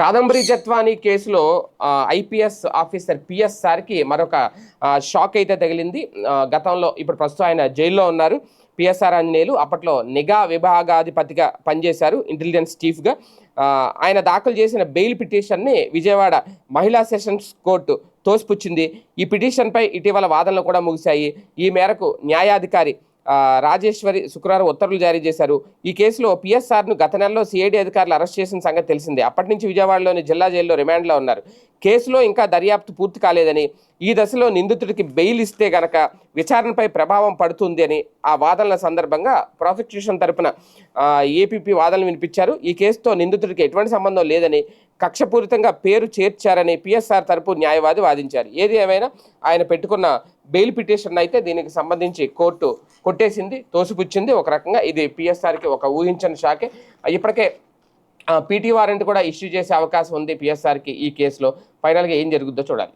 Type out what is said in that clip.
కాదంబరి జత్వానీ కేసులో IPS officer పిఎస్ఆర్కి మరొక shock అయితే తగిలింది. గతంలో ఇప్పుడు ప్రస్తుతం ఆయన జైల్లో ఉన్నారు. పిఎస్ఆర్ ఆంజనేయులు అప్పట్లో నిఘా విభాగాధిపతిగా పనిచేశారు ఇంటెలిజెన్స్ చీఫ్గా. ఆయన దాఖలు చేసిన బెయిల్ పిటిషన్ని విజయవాడ మహిళా సెషన్స్ కోర్టు తోసిపుచ్చింది. ఈ పిటిషన్పై ఇటీవల వాదనలు కూడా ముగిశాయి. ఈ మేరకు న్యాయాధికారి రాజేశ్వరి శుక్రవారం ఉత్తర్వులు జారీ చేశారు. ఈ కేసులో పిఎస్ఆర్ను గత నెలలో సిఐడి అధికారులు అరెస్ట్ చేసిన సంగతి తెలిసిందే. అప్పటి నుంచి విజయవాడలోని జిల్లా జైల్లో రిమాండ్లో ఉన్నారు. కేసులో ఇంకా దర్యాప్తు పూర్తి కాలేదని ఈ దశలో నిందితుడికి బెయిల్ ఇస్తే గనక విచారణపై ప్రభావం పడుతుంది అని ఆ వాదనల సందర్భంగా ప్రాసిక్యూషన్ తరపున ఏపీపీ వాదనలు వినిపించారు. ఈ కేసుతో నిందితుడికి ఎటువంటి సంబంధం లేదని కక్షపూరితంగా పేరు చేర్చారని పిఎస్ఆర్ తరపు న్యాయవాది వాదించారు. ఏది ఏమైనా ఆయన పెట్టుకున్న బెయిల్ పిటిషన్ అయితే దీనికి సంబంధించి కోర్టు కొట్టేసింది తోసిపుచ్చింది. ఒక రకంగా ఇది పిఎస్ఆర్కి ఒక ఊహించని షాకే. ఇప్పటికే పీటీ వారెంట్ కూడా ఇష్యూ చేసే అవకాశం ఉంది పిఎస్ఆర్కి ఈ కేసులో. ఫైనల్గా ఏం జరుగుద్దో చూడాలి.